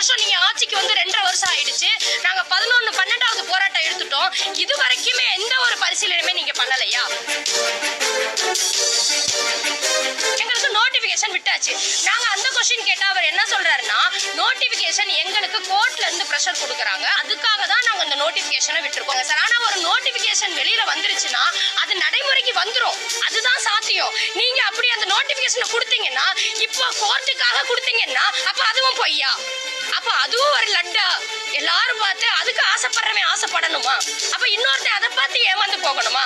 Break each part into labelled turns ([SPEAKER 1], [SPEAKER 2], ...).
[SPEAKER 1] வருஷம் நீங்க ஆட்சிக்கு வந்து ரெண்டரை வருஷம் ஆயிடுச்சு. நாங்க பதினொன்னு பன்னெண்டாவது போராட்டம் எடுத்துட்டோம். இது வரைக்குமே எந்த ஒரு பரிசீலனையுமே நீங்க பண்ணலையா? எங்களுக்கு நோட்டிபிகேஷன் விட்டாச்சு. நாங்க அந்த கொஸ்டின் கேட்டா அவர் என்ன சொல்றாருன்னா நோட்டிபிகேஷன் எங்களுக்கு கோர்ட்ல இருந்து ப்ரெஷர் கொடுக்குறாங்க. அதுக்காக தான் நாங்க அந்த நோட்டிபிகேஷனை விட்டுருக்கோங்க சார் ஆனா ஒரு நோட்டிபிகேஷன் வெளியில வந்துருச்சுன்னா அது நடைமுறைக்கு வந்துடும் அதுதான் சாத்தியம். நீங்க அப்படி அந்த நோட்டிபிகேஷனை கொடுத்தீங்கன்னா இப்போ கோர்ட்டுக்காக கொடுத்தீங்கன்னா அப்ப அதுவும் பொய்யா? அப்ப அதுவும் ஒரு லட்டா. எல்லாரும் பார்த்து அதுக்கு ஆசைப்படுறவன் ஆசைப்படணுமா? அப்ப இன்னொருத்தன் அதை பார்த்து ஏமாந்து போகணுமா?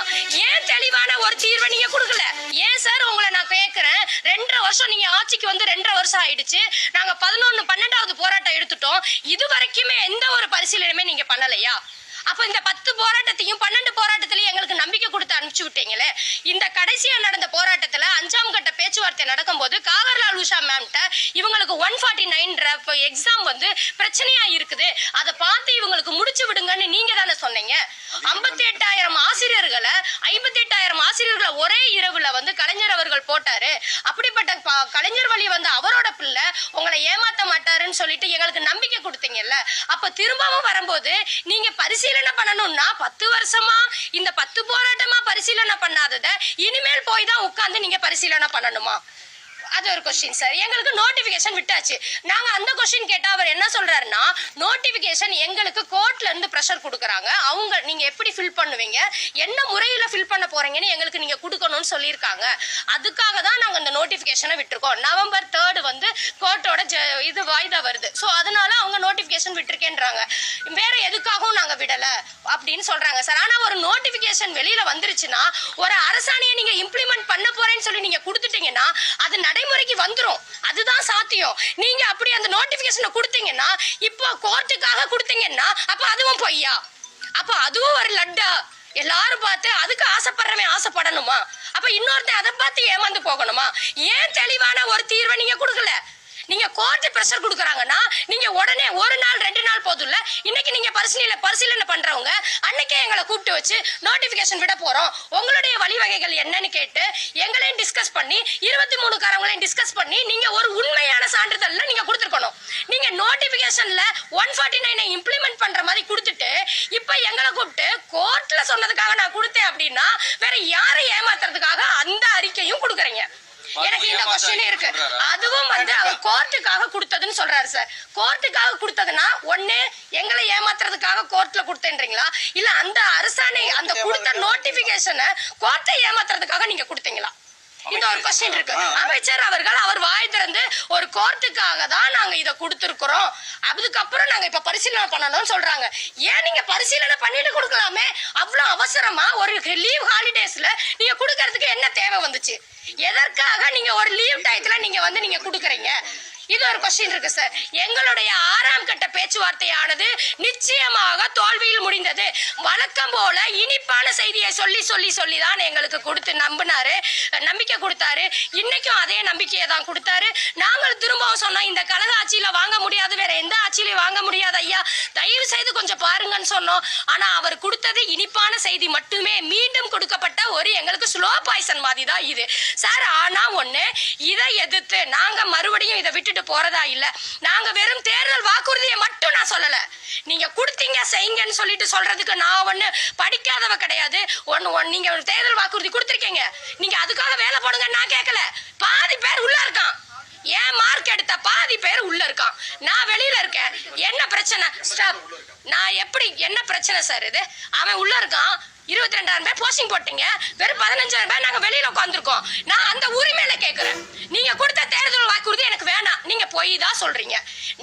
[SPEAKER 1] ஏன் தெளிவான ஒரு தீர்வை நீங்க கொடுக்கல? ஏன் சார் உங்களை நான் கேட்கிறேன் ரெண்டரை வருஷம் நீங்க ஆட்சிக்கு வந்து ரெண்டரை வருஷம் ஆயிடுச்சு. நாங்க பதினொன்னு பன்னெண்டாவது போராட்டம் எடுத்துட்டோம். இது வரைக்குமே எந்த ஒரு பரிசீலனையுமே நீங்க பண்ணலையா? அப்ப இந்த பத்து போராட்டத்தையும் பன்னெண்டு போராட்டத்திலையும் எங்களுக்கு நம்பிக்கை கொடுத்து அனுப்பிச்சு விட்டீங்களே. இந்த கடைசியா நடந்த போராட்டத்துல அஞ்சாம் கட்ட பேச்சுவார்த்தை நடக்கும்போது காவர்லால் உஷா மேம்கிட்ட இவங்களுக்கு ஒன் ஃபார்ட்டி நைன்ற எக்ஸாம் வந்து பிரச்சனையா இருக்குது. அதை பார்த்து இவங்களுக்கு முடிச்சு விடுங்கன்னு நீங்க தானே சொன்னீங்க. ஐம்பத்தி எட்டாயிரம் ஆசிரியர்களை ஐம்பத்தி எட்டாயிரம் ஆசிரியர்களை ஒரே இரவுல வந்து கலைஞர் அவர்கள் போட்டாரு. அப்படிப்பட்ட ப- கலைஞர் வழி வந்து அவரோட பிள்ளை உங்களை ஏமாத்த மாட்டாருன்னு சொல்லிட்டு எங்களுக்கு நம்பிக்கை கொடுத்தீங்கல்ல. அப்ப திரும்பவும் வரும்போது நீங்க பரிசீலனை பண்ணணும்னா பத்து வருஷமா இந்த பத்து போராட்டமா பரிசீலனை பண்ணாதத இனிமேல் போய் தான் உட்கார்ந்து நீங்க பரிசீலனை பண்ணணுமா? அது ஒரு கொஸ்டின் சார் எங்களுக்கு நோட்டிஃபிகேஷன் விட்டாச்சு. நாங்கள் அந்த கொஸ்டின் கேட்டால் அவர் என்ன சொல்கிறாருன்னா நோட்டிஃபிகேஷன் எங்களுக்கு கோர்ட்லேருந்து ப்ரெஷர் கொடுக்குறாங்க. அவங்க நீங்கள் எப்படி ஃபில் பண்ணுவீங்க? என்ன முறையில் ஃபில் பண்ண போகிறீங்கன்னு எங்களுக்கு நீங்கள் கொடுக்கணும்னு சொல்லியிருக்காங்க. அதுக்காக தான் நாங்கள் இந்த நோட்டிஃபிகேஷனை விட்டுருக்கோம். நவம்பர் தேர்டு வந்து கோர்ட்டோட ஜ இது வாய்தா வருது. ஸோ அதனால அவங்க நோட்டிஃபிகேஷன் விட்டுருக்கேன்றாங்க. வேற எதுக்காகவும் நாங்கள் விடலை அப்படின்னு சொல்கிறாங்க சார் ஆனால் ஒரு நோட்டிஃபிகேஷன் வெளியில் வந்துருச்சுன்னா ஒரு அரசாணையை நீங்கள் இம்ப்ளிமெண்ட் பண்ண போகிறேன்னு சொல்லி நீங்கள் கொடுத்துட்டீங்கன்னா அது நடைமுறைக்கு வந்துரும். அதுதான் சாத்தியம். நீங்க அப்படி அந்த நோட்டிபிகேஷனை கொடுத்தீங்கன்னா இப்போ கோர்ட்டுக்காக கொடுத்தீங்கன்னா அப்ப அதுவும் பொய்யா? அப்ப அதுவும் ஒரு லட்டா. எல்லாரும் பார்த்து அதுக்கு ஆசைப்படுறவன் ஆசைப்படணுமா? அப்ப இன்னொருத்தன் அதை பார்த்து ஏமாந்து போகணுமா? ஏன் தெளிவான ஒரு தீர்வை நீங்க கொடுக்கல? நீங்க கோர்ட்டு ப்ரெஷர் கொடுக்குறாங்கன்னா நீங்க உடனே ஒரு நாள் ரெண்டு நாள் போதும்ல? இன்னைக்கு நீங்க பரிசீலனை பரிசீலனை பண்றவங்க அன்னைக்கே எங்களை கூப்பிட்டு வச்சு நோட்டிபிகேஷன் விட போறோம். உங்களுடைய வழிவகைகள் என்னன்னு கேட்டு எங்களையும் டிஸ்கஸ் பண்ணி இருபத்தி மூணு காரங்களையும் டிஸ்கஸ் பண்ணி நீங்க ஒரு உண்மையான சான்றிதழ்ல நீங்க கொடுத்துருக்கணும். நீங்க நோட்டிபிகேஷன்ல ஒன் ஃபார்ட்டி நைனை இம்ப்ளிமெண்ட் பண்ற மாதிரி கொடுத்துட்டு இப்ப எங்களை கூப்பிட்டு கோர்ட்ல சொன்னதுக்காக நான் கொடுத்தேன் அப்படின்னா வேற யாரை ஏமாத்துறதுக்காக எனக்கு இந்த கொஸ்டின் இருக்கு. அதுவும் வந்து அவர் கோர்ட்டுக்காக கொடுத்ததுன்னு சொல்றாரு சார் கோர்ட்டுக்காக கொடுத்ததுன்னா ஒண்ணு எங்களை ஏமாத்துறதுக்காக கோர்ட்ல கொடுத்தேன்றீங்களா? இல்ல அந்த அரசாணை அந்த கொடுத்த நோட்டிபிகேஷனை கோர்ட்டை ஏமாத்துறதுக்காக நீங்க கொடுத்தீங்களா? இந்த ஒரு கொஸ்டின் இருக்கு. அமைச்சர் அவர்கள் அவர் வாய் திறந்து ஒரு கோர்ட்டுக்காக தான் நாங்க இதை கொடுத்துருக்குறோம். அதுக்கப்புறம் நாங்க இப்ப பரிசீலனை பண்ணணும்னு சொல்றாங்க. ஏன் நீங்க பரிசீலனை பண்ணிட்டு கொடுக்கலாமே? அவ்வளவு அவசரமா ஒரு லீவ் ஹாலிடேஸ்ல நீங்க கொடுக்கறதுக்கு என்ன தேவை வந்துச்சு? எதற்காக நீங்க ஒரு லீவ் டயத்துல நீங்க வந்து நீங்க கொடுக்குறீங்க? இது ஒரு கொஸ்டின் இருக்கு சார் எங்களுடைய ஆறாம் கட்ட பேச்சுவார்த்தையானது நிச்சயமாக தோல்வியில் முடிந்தது. வழக்கம் போல இனிப்பான செய்தியை சொல்லி சொல்லி சொல்லி தான் எங்களுக்கு கொடுத்து நம்பினாரு. நம்பிக்கை கொடுத்தாரு. இன்னைக்கும் அதே நம்பிக்கையை தான் கொடுத்தாரு. நாங்கள் திரும்பவும் சொன்னோம் இந்த கழக ஆட்சியில் வாங்க முடியாது வேற எந்த ஆட்சியிலையும் வாங்க முடியாது ஐயா. தயவு செய்து கொஞ்சம் பாருங்கன்னு சொன்னோம். ஆனா அவர் கொடுத்தது இனிப்பான செய்தி மட்டுமே. மீண்டும் கொடுக்கப்பட்ட ஒரு எங்களுக்கு ஸ்லோ பாய்சன் மாதிரி தான் இது. சார் ஆனா ஒண்ணு இதை எதிர்த்து நாங்க மறுபடியும் இதை கூட்டிட்டு போறதா இல்ல. நாங்க வெறும் தேர்தல் வாக்குறுதியை மட்டும் நான் சொல்லல. நீங்க கொடுத்தீங்க செய்யுங்கன்னு சொல்லிட்டு சொல்றதுக்கு நான் ஒண்ணு படிக்காதவ கிடையாது. ஒன்னு ஒன்னு நீங்க தேர்தல் வாக்குறுதி கொடுத்துருக்கீங்க. நீங்க அதுக்காக வேலை போடுங்க நான் கேட்கல பாதி பேர் உள்ள இருக்கான் ஏன் மார்க் எடுத்த பாதி பேர் உள்ள இருக்கான் நான் வெளியில இருக்கேன். என்ன பிரச்சனை? ஸ்டாப் நான் எப்படி என்ன பிரச்சனை சார் இது? அவன் உள்ள இருக்கான். இருபத்தி ரெண்டாயிரம் பேர் போஸ்டிங் போட்டீங்க. வெறும் பதினஞ்சாயிரம் பேர் நாங்கள் வெளியில் உட்காந்துருக்கோம் நான் அந்த உரிமையில கேட்குறேன் நீங்க கொடுத்த தேர்தல் வாக்குறுதி எனக்கு வேணாம். நீங்க பொய் தான் சொல்றீங்க.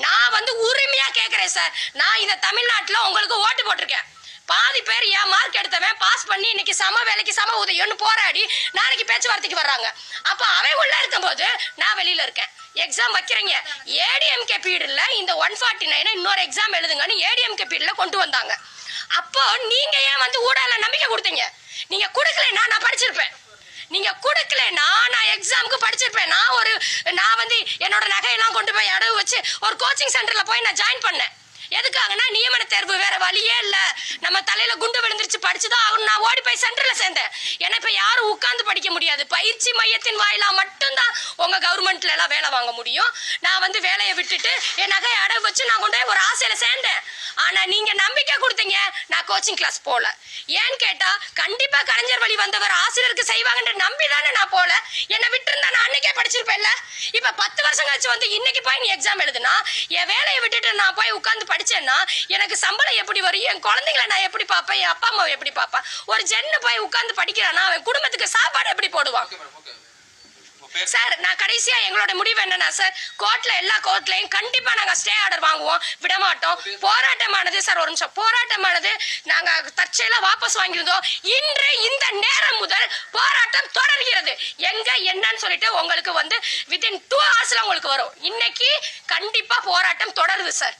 [SPEAKER 1] நான் வந்து உரிமையா கேட்குறேன் சார் நான் இந்த தமிழ்நாட்டில் உங்களுக்கு ஓட்டு போட்டிருக்கேன். பாதி பேர் ஏன் மார்க் எடுத்தவன்? பாஸ் பண்ணி இன்னைக்கு சம வேலைக்கு சம உதயம்னு போராடி நாளைக்கு பேச்சுவார்த்தைக்கு வர்றாங்க. அப்போ அவன் உள்ள இருக்கும்போது நான் வெளியில இருக்கேன். எக்ஸாம் வைக்கிறீங்க. ஏடிஎம்கே பீரியடில் இந்த ஒன் ஃபார்ட்டி நைனை இன்னொரு எக்ஸாம் எழுதுங்கன்னு ஏடிஎம்கே பீரியடில் கொண்டு வந்தாங்க. அப்போ நீங்கள் ஏன் வந்து ஊடால நம்பிக்கை கொடுத்தீங்க? நீங்கள் கொடுக்கலன்னா நான் படிச்சிருப்பேன். நீங்கள் கொடுக்கலன்னா நான் எக்ஸாமுக்கு படிச்சிருப்பேன். நான் ஒரு நான் வந்து என்னோட நகையெல்லாம் கொண்டு போய் அடவு வச்சு ஒரு கோச்சிங் சென்டரில் போய் நான் ஜாயின் பண்ணேன். எதுக்காகனா நியமன தேர்வு வேற வழியே இல்லை. நம்ம தலையில குண்டு விழுந்துருச்சு படிச்சுதான் ஆகணும். நான் ஓடி போய் சென்டர்ல சேர்ந்தேன். ஏன்னா இப்ப யாரும் உட்கார்ந்து படிக்க முடியாது. பயிற்சி மையத்தின் வாயிலா மட்டும்தான் உங்க கவர்மெண்ட்ல எல்லாம் வேலை வாங்க முடியும். நான் வந்து வேலையை விட்டுட்டு என் நகையை அடவு வச்சு நான் கொண்டு போய் ஒரு ஆசையில சேர்ந்தேன். ஆனா நீங்க நம்பிக்கை கொடுத்தீங்க. கோச்சிங் கிளாஸ் போல. ஏன்னு கேட்டா கண்டிப்பா கலைஞர் வழி வந்தவர் ஆசிரியருக்கு செய்வாங்கன்ற நம்பி தானே நான் போல. என்னை விட்டுருந்தா நான் அன்னைக்கே படிச்சிருப்பேன்ல. இப்ப பத்து வருஷம் கழிச்சு வந்து இன்னைக்கு போய் நீ எக்ஸாம் எழுதுனா என் வேலையை விட்டுட்டு நான் போய் உட்காந்து படிச்சேன்னா எனக்கு சம்பளம் எப்படி வரும்? என் குழந்தைங்களை நான் எப்படி பார்ப்பேன்? என் அப்பா அம்மாவை எப்படி பார்ப்பேன்? ஒரு ஜென்னு போய் உட்காந்து படிக்கிறானா அவன் குடும்பத்துக்கு சாப்பாடு எப்படி போடுவான்
[SPEAKER 2] ஓகே மேடம் ஓகே உங்க பேர்
[SPEAKER 1] சார் நான் கடைசியா எங்களோட முடிவு என்னன்னா சார் கோர்ட்ல எல்லா கோர்ட்லயும் கண்டிப்பா நாங்க ஸ்டே ஆர்டர் வாங்குவோம். விட மாட்டோம். போராட்டமானது சார் ஒரு நிமிஷம். போராட்டமானது நாங்க தற்செயலா வாபஸ் வாங்கியிருந்தோம் இன்று இந்த நேரம் முதல் போராட்டம் தொடர்கிறது. எங்க என்னன்னு சொல்லிட்டு உங்களுக்கு வந்து வித்தின் டூ ஹவர்ஸ்ல உங்களுக்கு வரும். இன்னைக்கு கண்டிப்பா போராட்டம் தொடருது சார்